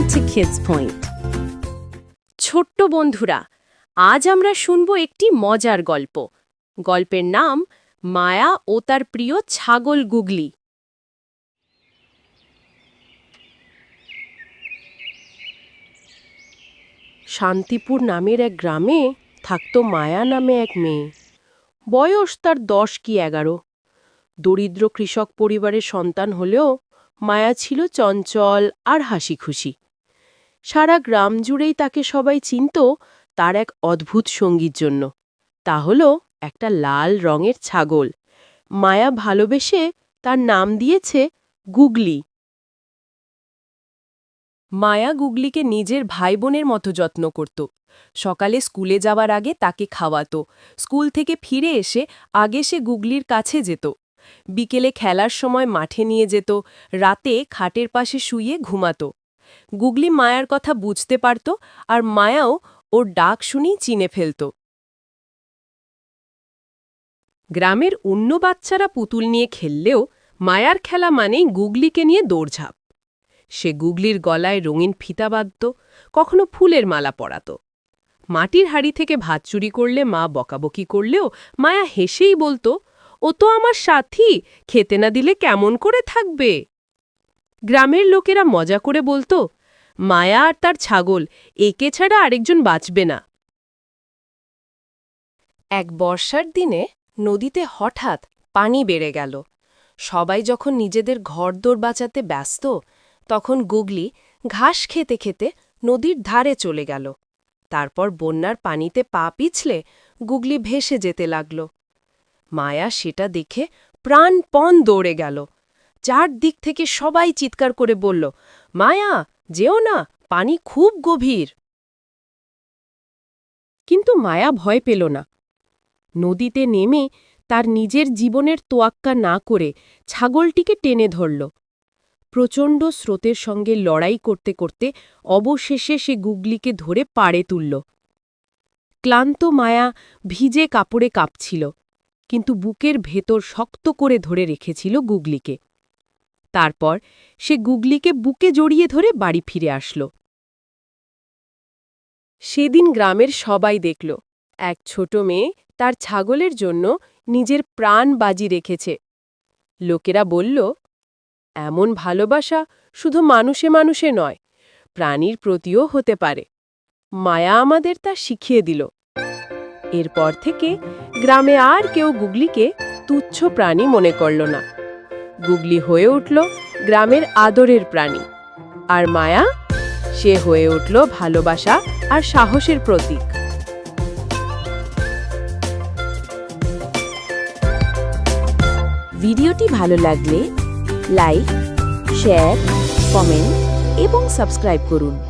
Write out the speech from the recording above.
to Kids Point. ছোট্ট বন্ধুরা, আজ আমরা শুনব একটি মজার গল্প। গল্পের নাম মায়া ও তার প্রিয় ছাগল গুগলি। শান্তিপুর নামের এক গ্রামে থাকত মায়া নামে এক মেয়ে। বয়স তার দশ কি এগারো। দরিদ্র কৃষক পরিবারের সন্তান হলেও মায়া ছিল চঞ্চল আর হাসি খুশি সারা গ্রাম জুড়েই তাকে সবাই চিনত তার এক অদ্ভুত সঙ্গীর জন্য। তা হল একটা লাল রঙের ছাগল। মায়া ভালোবেসে তার নাম দিয়েছে গুগলি। মায়া গুগলিকে নিজের ভাই বোনের মতো যত্ন করত। সকালে স্কুলে যাওয়ার আগে তাকে খাওয়াতো। স্কুল থেকে ফিরে এসে আগে সে গুগলির কাছে যেত। বিকেলে খেলার সময় মাঠে নিয়ে যেত। রাতে খাটের পাশে শুয়ে ঘুমাতো। গুগলি মায়ার কথা বুঝতে পারত আর মায়াও ওর ডাক শুনেই চিনে ফেলত। গ্রামের অন্য বাচ্চারা পুতুল নিয়ে খেললেও মায়ার খেলা মানেই গুগলিকে নিয়ে দৌড়ঝাঁপ। সে গুগলির গলায় রঙিন ফিতা বাঁধত, কখনো ফুলের মালা পরাত। মাটির হাড়ি থেকে ভাত চুরি করলে মা বকাবকি করলেও মায়া হেসেই বলতো, ও তো আমার সাথী, খেতে না দিলে কেমন করে থাকবে? গ্রামের লোকেরা মজা করে বলতো, মায়া আর তার ছাগল, একে ছাড়া আরেকজন বাঁচবে না। এক বর্ষার দিনে নদীতে হঠাৎ পানি বেড়ে গেল। সবাই যখন নিজেদের ঘরদোর বাঁচাতে ব্যস্ত, তখন গুগলি ঘাস খেতে খেতে নদীর ধারে চলে গেল। তারপর বন্যার পানিতে পা পিছলে গুগলি ভেসে যেতে লাগল। মায়া সেটা দেখে প্রাণপণ দৌড়ে গেল। চারদিক থেকে সবাই চিৎকার করে বলল, মায়া, যেও না, পানি খুব গভীর। কিন্তু মায়া ভয় পেল না। নদীতে নেমে তার নিজের জীবনের তোয়াক্কা না করে ছাগলটিকে টেনে ধরল। প্রচণ্ড স্রোতের সঙ্গে লড়াই করতে করতে অবশেষে সে গুগলিকে ধরে পাড়ে তুলল। ক্লান্ত মায়া ভিজে কাপড়ে কাঁপছিল, কিন্তু বুকের ভেতর শক্ত করে ধরে রেখেছিল গুগলিকে। তারপর সে গুগলিকে বুকে জড়িয়ে ধরে বাড়ি ফিরে আসল। সেদিন গ্রামের সবাই দেখল, এক ছোট মেয়ে তার ছাগলের জন্য নিজের প্রাণ বাজি রেখেছে। লোকেরা বলল, এমন ভালোবাসা শুধু মানুষে মানুষে নয়, প্রাণীর প্রতিও হতে পারে। মায়া আমাদের তা শিখিয়ে দিল। এরপর থেকে গ্রামে আর কেউ গুগলিকে তুচ্ছ প্রাণী মনে করল না। গুগলি হয়ে উঠল গ্রামের আদরের প্রাণী। আর মায়া? সে হয়ে উঠল ভালোবাসা আর সাহসের প্রতীক। ভিডিওটি ভালো লাগলে লাইক, শেয়ার, কমেন্ট এবং সাবস্ক্রাইব করুন।